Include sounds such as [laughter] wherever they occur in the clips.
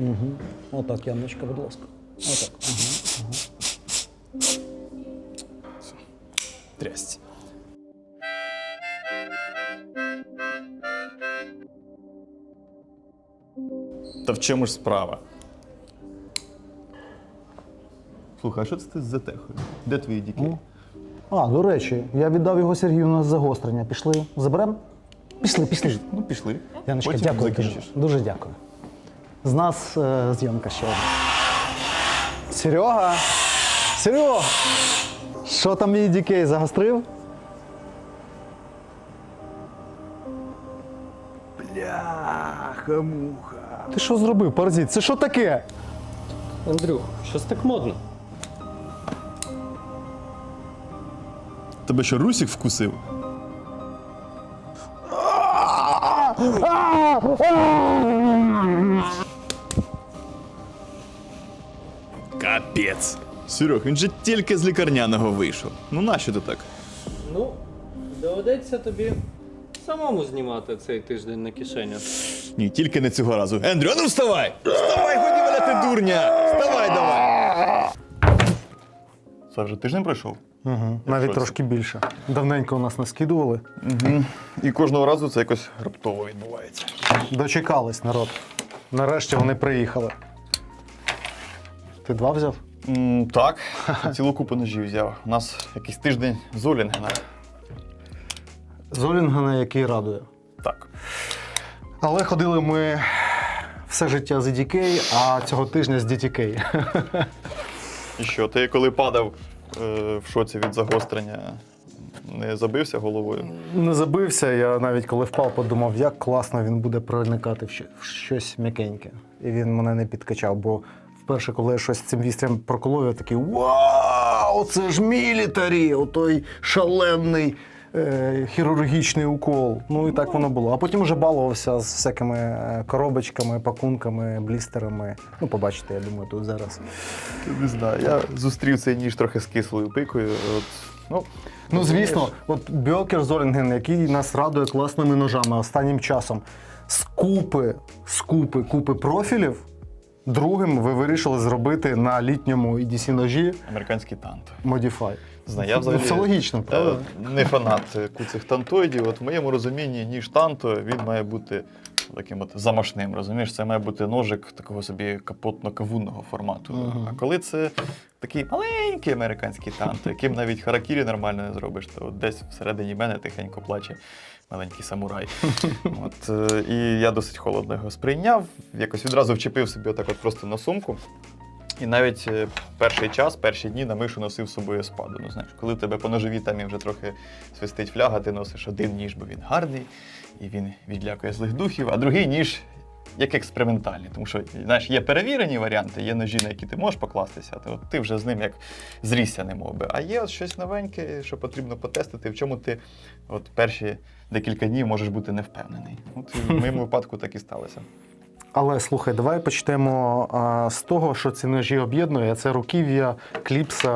Угу. Отак, Яночка, будь ласка. Отак. Ага. Трясть. Та в чому ж справа? Слухай, а що це ти з затехою? Де твої діки? А, до речі, я віддав його Сергію на загострення. Пішли, заберемо? Пішли, пішли. Ну, пішли. Яночка, Потім дякую дуже. закінчиш. Дуже дякую. З нас е, зйомка ще одна. Серега! Серега! Що там мій дікей загострив? Бляха-муха. Ти що зробив, паразит? Це що таке? Андрюх, щось так модно. Тебе що Русік вкусив? Серег, він же тільки з лікарняного вийшов. Ну нащо ти так? Ну, доведеться тобі самому знімати цей тиждень на кишеню. Ні, тільки не цього разу. Ендрю, а ну вставай! Вставай, годі валяти дурня! Вставай давай! Це вже тиждень пройшов? Угу, навіть трошки більше. Давненько у нас не скидували. Угу. І кожного разу це якось раптово відбувається. Дочекались, народ. Нарешті вони приїхали. Ти два взяв? М, так, [laughs] цілу купу ножів взяв. У нас якийсь тиждень Золінгена. Золінгана, який радує. Так. Але ходили ми все життя з EDK, а цього тижня з DTK. І що, ти коли падав е, в шоці від загострення, не забився головою? Не забився, я навіть коли впав, подумав, як класно він буде проникати в щ- в щось м'якеньке. І він мене не підкачав, бо вперше, коли я щось цим вістрям проколов, я такий Вау! Це ж мілітарі! Отой шалений е, хірургічний укол. Ну і так воно було. А потім вже балувався з всякими е, коробочками, пакунками, блістерами. Ну, побачите, я думаю, тут зараз. Не знаю. Я зустрів цей ніж трохи з кислою пикою. От, ну, Ну, звісно, от Бьокер Золінген, який нас радує класними ножами останнім часом. З купи, з купи, купи профілів. Другим ви вирішили зробити на літньому EDC ножі американський тант. Modify. Знаю, я взагалі Це логічно, правда? е, не фанат цих тантоїдів. От в моєму розумінні ніж танто він має бути таким от замашним. Розумієш, це має бути ножик такого собі капотно-кавунного формату. Мгм. А коли це такий маленький американський танто, яким навіть харакірі нормально не зробиш, то от десь всередині мене тихенько плаче маленький самурай. [laughs] От, е, і я досить холодно його сприйняв, якось відразу вчепив собі отак от просто на сумку. І навіть е, перший час, перші дні на мишу носив з собою спаду. Ну, знаєш, коли тебе по ножові там і вже трохи свистить фляга, ти носиш один ніж, бо він гарний, і він відлякує злих духів, а другий ніж як експериментальні. Тому що знаєш, є перевірені варіанти, є ножі, на які ти можеш покластися, то ти вже з ним як зрісся, не мов би. А є от щось новеньке, що потрібно потестити, в чому ти от перші декілька днів можеш бути не впевнений. От в моєму випадку так і сталося. Але слухай, давай почнемо а, з того, що ці ножі об'єднує. Це руків'я, кліпса,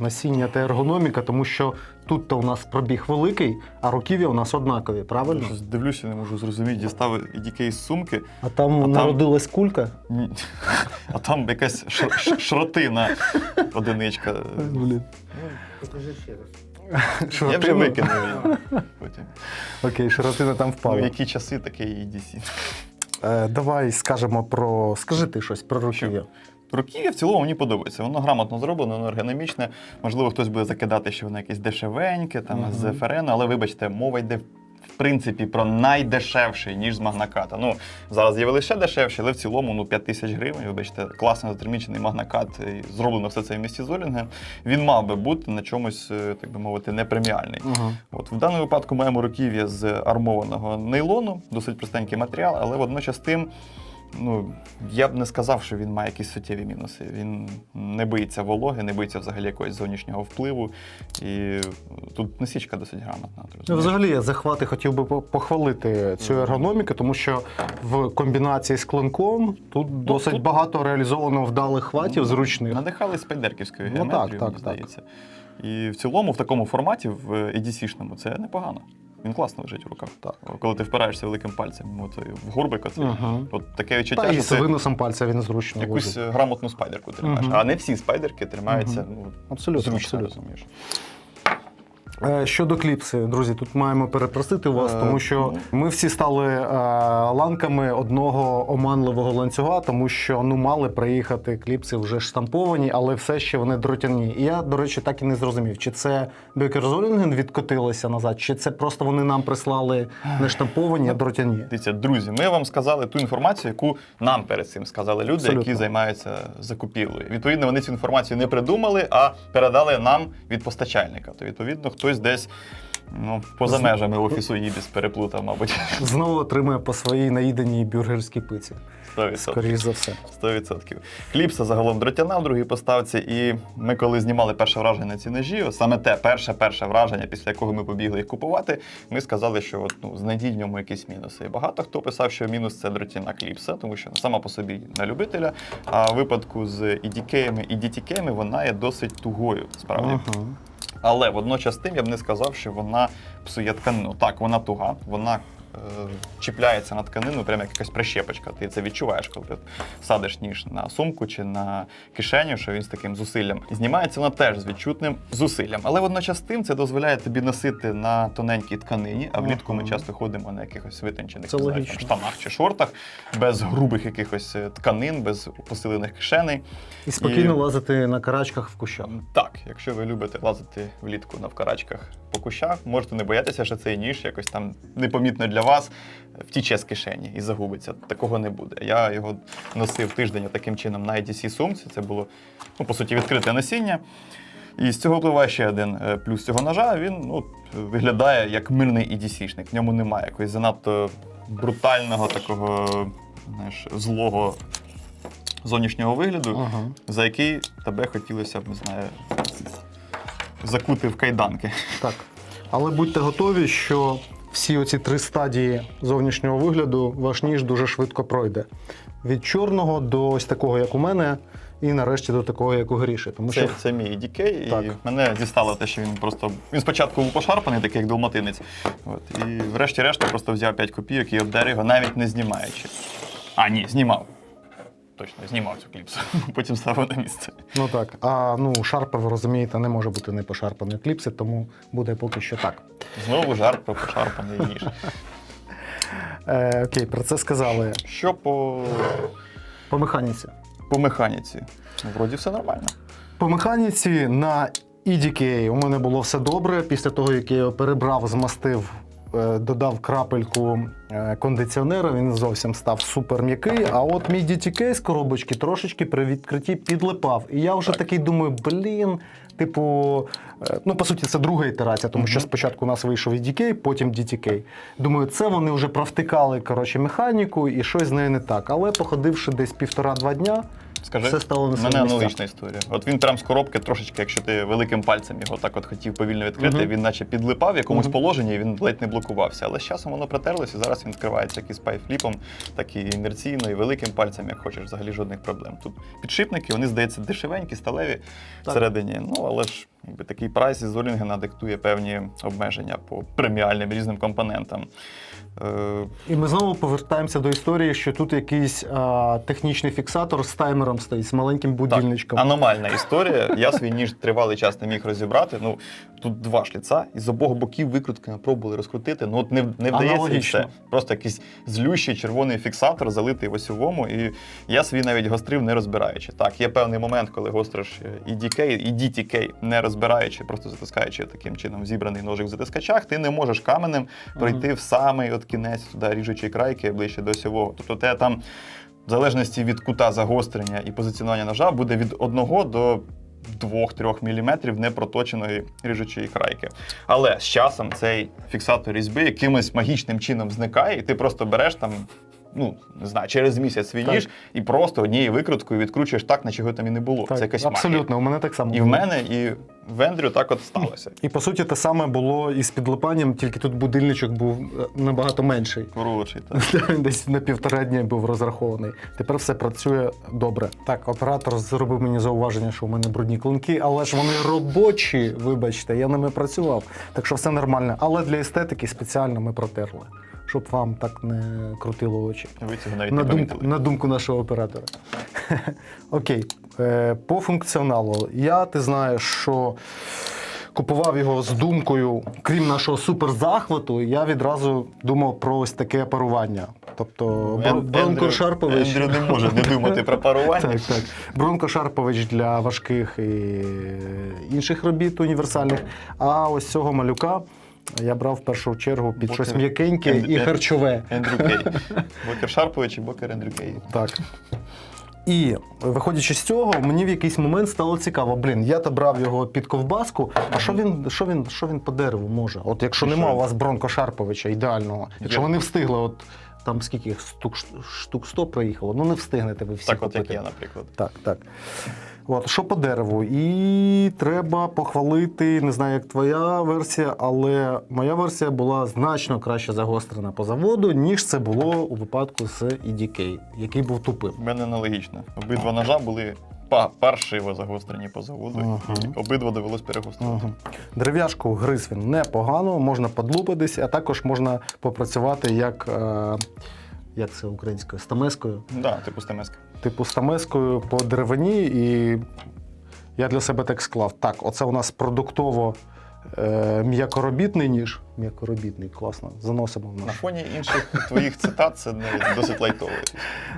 насіння та ергономіка, тому що тут то у нас пробіг великий, а руків'я у нас однакові, правильно? Щось дивлюся, не можу зрозуміти, дістав ідікей з сумки. А там там- народилась кулька. Ні. [laughs] А там якась ш- ш- шротина одиничка. Блін. Покажи ще раз. Я вже викинув її. Потім. Окей, широтина там Ну, впала. які часи, таке і DC. Е, давай скажемо про. Скажи ти щось про руків'я. Київ в цілому мені подобається. Воно грамотно зроблено, воно ергономічне. Можливо, хтось буде закидати, що воно якесь дешевеньке, там Мгм. з ФРН, але вибачте, мова йде в принципі про найдешевший, ніж з магнаката. Ну, зараз є лише дешевші, але в цілому ну, 5 тисяч гривень. Вибачте, класно затермічений магнакат, і зроблено все це в місті Золінга. Він мав би бути на чомусь, е, так би мовити, непреміальний. Угу. От в даному випадку маємо руків'я з армованого нейлону, досить простенький матеріал, але водночас тим. Ну, я б не сказав, що він має якісь суттєві мінуси. Він не боїться вологи, не боїться взагалі якогось зовнішнього впливу. І тут насічка досить грамотна. Ну, розумієш? Взагалі, я захвати хотів би похвалити цю ергономіку, тому що в комбінації з клинком тут досить тут- багато реалізовано вдалих хватів зручних. Надихались спайдерківською Ну, так, геометрією, так, мені так. здається. І в цілому, в такому форматі, в EDC-шному, це непогано. Він класно лежить в руках. Так. Коли ти впираєшся великим пальцем от, в горбик, оцей, Мгм. от таке відчуття, Та і що з виносом пальця він зручно якусь лежить. е, грамотну спайдерку тримаєш. Мгм. А не всі спайдерки тримаються ну, Абсолютно, зручно, абсолютно. розумієш. Е, Щодо кліпси, друзі, тут маємо перепросити вас, Е, тому що ну. ми всі стали е, ланками одного оманливого ланцюга, тому що ну мали приїхати кліпси вже штамповані, але все ще вони дротяні. І я, до речі, так і не зрозумів, чи це Бекерзолінген відкотилися назад, чи це просто вони нам прислали не штамповані, а дротяні. Дивіться, друзі, ми вам сказали ту інформацію, яку нам перед цим сказали люди, Абсолютно. які займаються закупівлею. Відповідно, вони цю інформацію не придумали, а передали нам від постачальника. То відповідно, хтось десь ну, поза межами офісу Їбіс переплутав, мабуть. [laughs] Знову отримує по своїй наїденій бюргерській пиці. 100%. Скоріш за все. 100%. Кліпса загалом дротяна в другій поставці. І ми, коли знімали перше враження на ці ножі, ось саме те перше перше враження, після якого ми побігли їх купувати, ми сказали, що от, ну, знайдіть в ньому якісь мінуси. І багато хто писав, що мінус це дротяна кліпса, тому що сама по собі на любителя. А в випадку з EDK і DTK вона є досить тугою, справді. Ага. Але водночас тим я б не сказав, що вона псує тканину. Так, вона туга, вона чіпляється на тканину, прямо як якась прищепочка. Ти це відчуваєш, коли ти садиш ніж на сумку чи на кишеню, що він з таким зусиллям. Знімається вона теж з відчутним зусиллям. Але водночас тим це дозволяє тобі носити на тоненькій тканині, а влітку ми часто ходимо на якихось витончених знаю, там, штанах чи шортах, без грубих якихось е, тканин, без посилених кишеней. І спокійно І- лазити на карачках в кущах. Так, якщо ви любите лазити влітку навкарачках по кущах, можете не боятися, що цей ніж якось там непомітно для вас втіче з кишені і загубиться. Такого не буде. Я його носив тиждень таким чином на IDC сумці. Це було ну, по суті відкрите носіння. І з цього впливає ще один е, плюс цього ножа. Він ну, виглядає як мирний EDC-шник. В ньому немає якогось занадто брутального, такого знаєш, злого зовнішнього вигляду Ага. за який тебе хотілося б, не знаю, закути в кайданки. Так. Але будьте готові, що всі оці три стадії зовнішнього вигляду ваш ніж дуже швидко пройде. Від чорного до ось такого, як у мене, і нарешті до такого, як у Гріші. Тому Це, що це мій DK, і Так. мене дістало те, що він просто. Він спочатку був пошарпаний, такий як долматинець. От, і врешті-решт я просто взяв 5 копійок і обдер його, навіть не знімаючи. А, ні, знімав. Точно, знімав цю кліпсу. [laughs] Потім ставив на місце. ну так. А ну шарпа, ви розумієте, не може бути не пошарпаної кліпси, тому буде поки що так. Знову жарт про пошарпаний ніж. Е, окей, про це сказали. Що по, По механіці. по механіці? Вроді все нормально. По механіці на EDK у мене було все добре. Після того, як я його перебрав, змастив, додав крапельку е, кондиціонера, він зовсім став супер м'який. А от мій DTK з коробочки трошечки при відкритті підлипав. І я вже Так. такий думаю, блін. Типу, е, ну по суті, це друга ітерація, тому що спочатку у нас вийшов EDK, потім DTK. Думаю, це вони вже провтикали коротше, механіку і щось з нею не так. Але походивши десь півтора-два дня, Скажи, Все стало на свої мене місця. аналогічна історія. От він прям з коробки трошечки, якщо ти великим пальцем його так от хотів повільно відкрити, Мгм. він наче підлипав в якомусь Мгм. положенні, і він ледь не блокувався. Але з часом воно протерлося, і зараз він відкривається як і з пайфліпом, так і інерційно, і великим пальцем, як хочеш, взагалі жодних проблем. Тут підшипники, вони, здається, дешевенькі, сталеві Так. всередині. Ну, але ж якби, такий прайс із Золінгена диктує певні обмеження по преміальним різним компонентам. Е, І ми знову повертаємося до історії, що тут якийсь а, технічний фіксатор з таймером стоїть, з маленьким будильничком. Аномальна [laughs] історія. Я свій ніж тривалий час не міг розібрати. Ну тут два шліца, і з обох боків викрутками пробували розкрутити. Ну от не, не вдається і все. Просто якийсь злющий червоний фіксатор, залитий в осьовому. І я свій навіть гострив, не розбираючи. Так, є певний момент, коли гостриш і DK, і DTK, не розбираючи, просто затискаючи таким чином зібраний ножик в затискачах, ти не можеш каменем пройти в самий от кінець туди ріжучої крайки ближче до осьового. Тобто те там в залежності від кута загострення і позиціонування ножа буде від 1 до 2-3 мм непроточеної ріжучої крайки. Але з часом цей фіксатор різьби якимось магічним чином зникає, і ти просто береш там ну не знаю, через місяць свій ніж і просто однією викруткою відкручуєш так, наче його там і не було. Так, Це якась абсолютно, магія. у мене так само. І в мене, і в Ендрю так от сталося. І по суті, те саме було і з підлипанням, тільки тут будильничок був е, набагато менший. Коротший, так. [laughs] Він Десь на півтора дня був розрахований. Тепер все працює добре. Так, оператор зробив мені зауваження, що у мене брудні клинки, але ж вони робочі, вибачте, я ними працював. Так що все нормально. Але для естетики спеціально ми протерли, щоб вам так не крутило очі. Ви цього навіть На не думку, помітили. на думку нашого оператора. [laughs] Окей. Е, по функціоналу. Я ти знаєш, що купував його з думкою, крім нашого суперзахвату, я відразу думав про ось таке парування. Тобто Бр- Бронко Ендрю- Шарпович. Ендрю не може не думати про парування. [laughs] Так, так. Бронко Шарпович для важких і інших робіт універсальних. А ось цього малюка я брав в першу чергу під Бокер- щось м'якеньке Ен- і харчове. Ендрю Кей. Бокер Шарпович і Бокер Ендрю Кей. Так. І виходячи з цього, мені в якийсь момент стало цікаво. Блін, я то брав його під ковбаску. А що він, що він, що він по дереву може? От якщо І нема що? у вас Бронко Шарповича ідеального, якщо Я- ви не встигли, от там скільки штук, штук 100 проїхало, ну не встигнете ви всі Так, от як купити. я, наприклад. Так, так. От, що по дереву? І треба похвалити, не знаю, як твоя версія, але моя версія була значно краще загострена по заводу, ніж це було у випадку з EDK, який був тупим. У мене аналогічно. Обидва ножа були паршиво загострені по заводу. Ага. І обидва довелось перегострити. Угу. Дерев'яшку гриз він непогано, можна подлупитись, а також можна попрацювати як, е, як це українською, стамескою. Да, типу стемеска. Типу стамескою по деревині, і я для себе так склав. Так, оце у нас продуктово е, м'якоробітний ніж. М'якоробітний, класно. Заносимо в На наш. фоні інших твоїх цитат це навіть досить лайтово.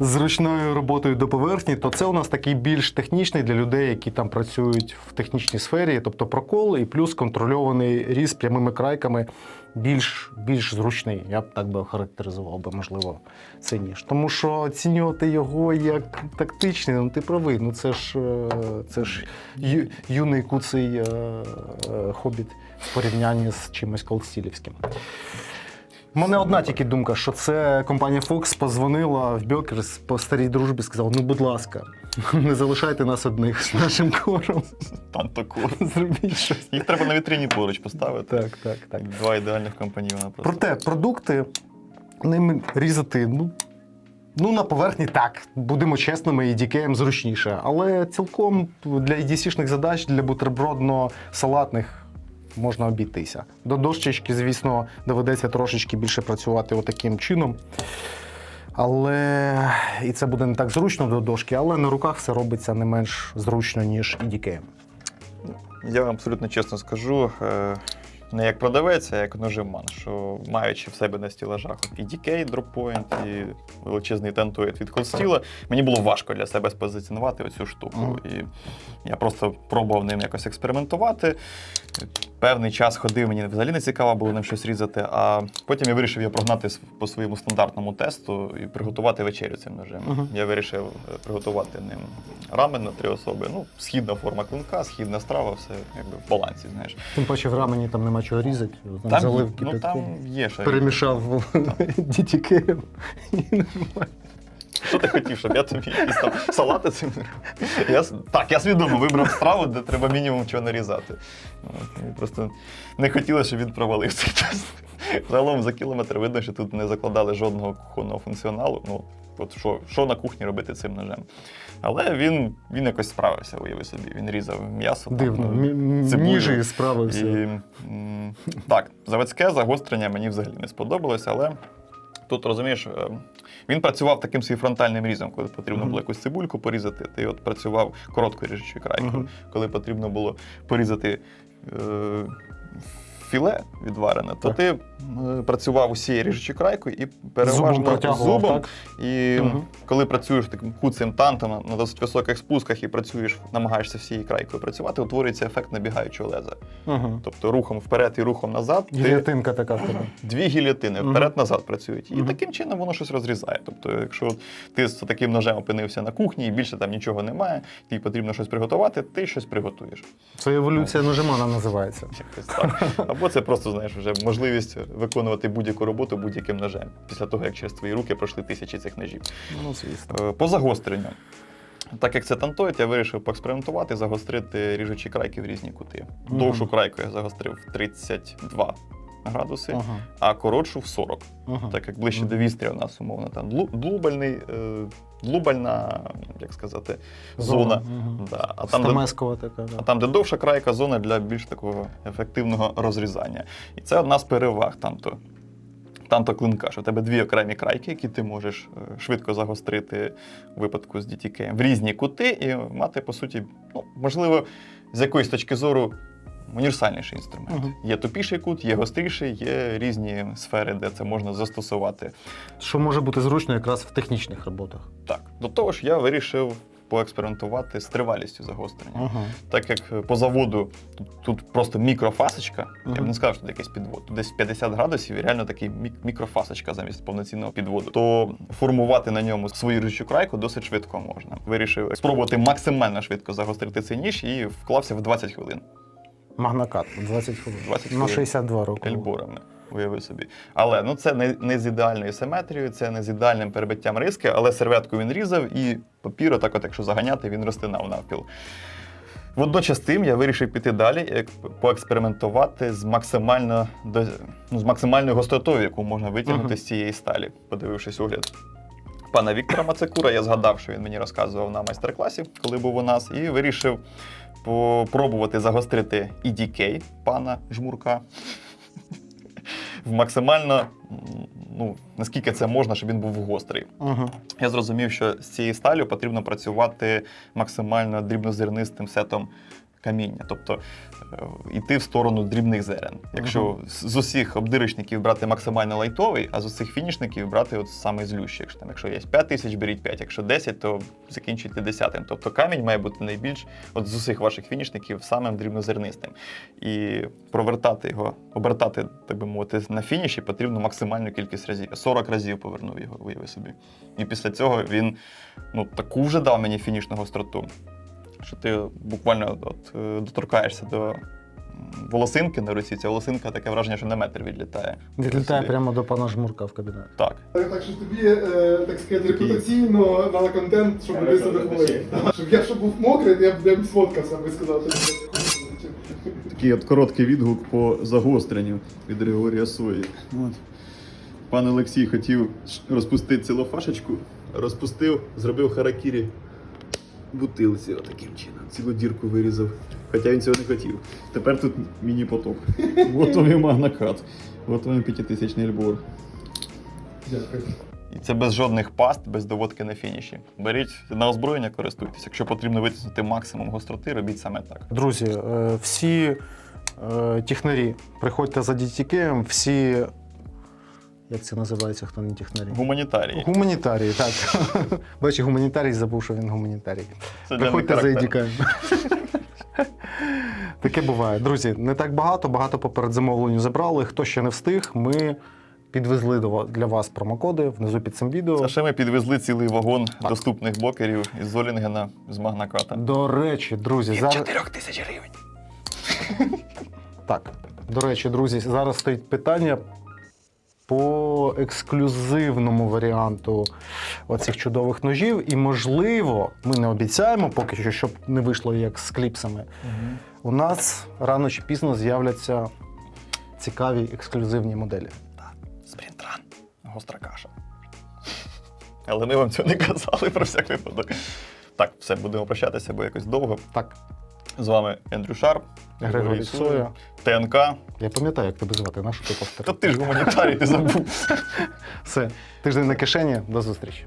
З ручною роботою до поверхні, то це у нас такий більш технічний для людей, які там працюють в технічній сфері, тобто прокол і плюс контрольований різ прямими крайками. Більш, більш зручний, я б так би охарактеризував би, можливо, цей ніж. Тому що оцінювати його як тактичний, ну ти правий. Ну це ж е, це ж ю, юний куций е, е, хобіт в порівнянні з чимось колстілівським. У мене одна тільки думка, що це компанія Fox позвонила в Бьокерс по старій дружбі, сказала: ну, будь ласка, [laughs] не залишайте нас одних з нашим кором. Тантокур. [laughs] Зробіть щось. Їх треба на вітрині поруч поставити. Так, так, так. Два ідеальних компаньйона просто. Проте продукти ними різати, ну. Ну, на поверхні так, будемо чесними, і дікеєм зручніше. Але цілком для EDC-шних задач, для бутербродно-салатних можна обійтися. До дощечки, звісно, доведеться трошечки більше працювати отаким чином. Але і це буде не так зручно до дошки, але на руках все робиться не менш зручно, ніж дікеєм. Я вам абсолютно чесно скажу, е, не як продавець, а як ножиман, що маючи в себе на стілажах і DK, Droppoint, і величезний тентует від Steel, мені було важко для себе спозиціонувати оцю штуку. І я просто пробував ним якось експериментувати. Певний час ходив, мені взагалі не цікаво було ним щось різати, а потім я вирішив його прогнати по своєму стандартному тесту і приготувати вечерю цим ножем. Мгм. Я вирішив е, приготувати ним рамен на три особи. Ну, східна форма клинка, східна страва, все якби в балансі, знаєш. Тим паче в рамені там нема чого різати. Там, Там, залив ну, там є ще. перемішав дітікеєм. і нормально. Що ти хотів, щоб я тобі якісь там салати цим? Я, так, я свідомо вибрав страву, де треба мінімум чого нарізати. Просто не хотілося, щоб він провалив цей тест. Загалом за кілометр видно, що тут не закладали жодного кухонного функціоналу. Ну, от що, що на кухні робити цим ножем. Але він, він якось справився, уяви собі. Він різав м'ясо. Дивно. ну, Ніжі справився. І, так, заводське загострення мені взагалі не сподобалося, але тут розумієш, е, він працював таким свій фронтальним різом, коли потрібно було якусь цибульку порізати. Ти от працював короткою ріжучою крайкою, коли потрібно було порізати. Е, Філе відварене, то Так. ти е, працював усією ріжучою крайкою і переважно зубом. так? І Мгм. коли працюєш таким куцим тантом на- досить високих спусках і працюєш, намагаєшся всією крайкою працювати, утворюється ефект набігаючого леза. Угу. Тобто рухом вперед і рухом назад ти Гілятинка така в тебе. дві гілятини вперед-назад працюють. І Мгм. таким чином воно щось розрізає. Тобто, якщо ти з таким ножем опинився на кухні і більше там нічого немає, тобі потрібно щось приготувати, ти щось приготуєш. Це еволюція ножимана називається. Якось так. Або це просто, знаєш, вже можливість виконувати будь-яку роботу будь-яким ножем, після того, як через твої руки пройшли тисячі цих ножів. Ну, звісно. Е, По загостренню. Так як це тантоїд, я вирішив поекспериментувати, загострити ріжучі крайки в різні кути. Довшу крайку я загострив 32 градуси, Ага, а коротшу в 40. ага. Так як ближче Мгм. до вістря у нас умовно там длубальний, е, длубальна, як сказати, зона. Мгм. Да. А, там, де, така, да. а там, де довша крайка, зона для більш такого ефективного розрізання. І це одна з переваг танто. Танто клинка, що в тебе дві окремі крайки, які ти можеш е, швидко загострити у випадку з DTK в різні кути і мати, по суті, ну, можливо, з якоїсь точки зору універсальніший інструмент. Мгм. Є тупіший кут, є гостріший, є різні сфери, де це можна застосувати. Що може бути зручно якраз в технічних роботах. Так, до того ж, я вирішив поекспериментувати з тривалістю загострення. Ага. Так як е, по заводу тут, тут просто мікрофасочка, я б не сказав, що це якийсь підвод. Тут десь 50 градусів і реально такий мік- мікрофасочка замість повноцінного підводу. То формувати на ньому свою ріжучу крайку досить швидко можна. Вирішив спробувати максимально швидко загострити цей ніж і вклався в 20 хвилин Магнакат 20 хвилин. 20 На 62 роки. ельборами. Уяви собі. Але ну це не, не з ідеальною симетрією, це не з ідеальним перебиттям риски, але серветку він різав і папір, отак, от, якщо заганяти, він розтинав навпіл. Водночас тим я вирішив піти далі, як поекспериментувати з максимально ну, з максимальною гостротою, яку можна витягнути Мгм. з цієї сталі, подивившись огляд. Пана Віктора Мацекура, я згадав, що він мені розказував на майстер-класі, коли був у нас, і вирішив попробувати загострити EDK пана Жмурка в максимально, ну, наскільки це можна, щоб він був гострий. Ага. Я зрозумів, що з цією сталю потрібно працювати максимально дрібнозернистим сетом каміння, тобто е, йти в сторону дрібних зерен. Якщо з з усіх обдирочників брати максимально лайтовий, а з усіх фінішників брати от самий злющий. Якщо там, якщо є 5 тисяч, беріть 5, якщо 10, то закінчуйте 10. Тобто камінь має бути найбільш от з усіх ваших фінішників самим дрібнозернистим. І провертати його, обертати, так би мовити, на фініші потрібно максимальну кількість разів. 40 разів повернув його, уяви собі. І після цього він ну, таку вже дав мені фінішну гостроту, що ти буквально от, е, доторкаєшся до волосинки на руці. Ця волосинка таке враження, що на метр відлітає. Відлітає Собі. прямо до пана Жмурка в кабінет. Так. Так що тобі, е, так сказати, репутаційно на контент, щоб люди задоволені. Щоб я щоб був мокрий, то я б прям сфоткався, би сказав. Такий от короткий відгук по загостренню від Григорія Сої. От. Пан Олексій хотів розпустити цілу фашечку, розпустив, зробив харакірі бутилці отаким чином. Цілу дірку вирізав. Хоча він цього не хотів. Тепер тут міні-поток. І [laughs] магнакат. От вам п'ятитисячний альбор. Дякую. І це без жодних паст, без доводки на фініші. Беріть на озброєння, користуйтесь. Якщо потрібно витиснути максимум гостроти, робіть саме так. Друзі, е, всі е, технарі, приходьте за DTK, всі. Як це називається, хто не технарі? Гуманітарії. Гуманітарії, так. [laughs] Бачиш, гуманітарій забув, що він гуманітарій. Це Приходьте за. EDK. [laughs] Таке буває. Друзі, не так багато, багато по передзамовленню забрали. Хто ще не встиг, ми підвезли для вас промокоди внизу під цим відео. А ще ми підвезли цілий вагон доступних блокерів із Золінгена з Магнаката. До речі, друзі, зараз. 4 тисяч гривень. Так, до речі, друзі, зараз стоїть питання по ексклюзивному варіанту оцих чудових ножів. І, можливо, ми не обіцяємо поки що, щоб не вийшло як з кліпсами. У нас рано чи пізно з'являться цікаві ексклюзивні моделі. Спринтран. Гостра каша. Але ми вам цього не казали про всяк випадок. Так, все, будемо прощатися, бо якось довго. Так, З вами Ендрю Шарп, Григорій Соя. ТНК. Я пам'ятаю, як тебе звати, нашу ти повторив. Та ти ж гуманітарій, ти забув. Все, тиждень на кишені, до зустрічі.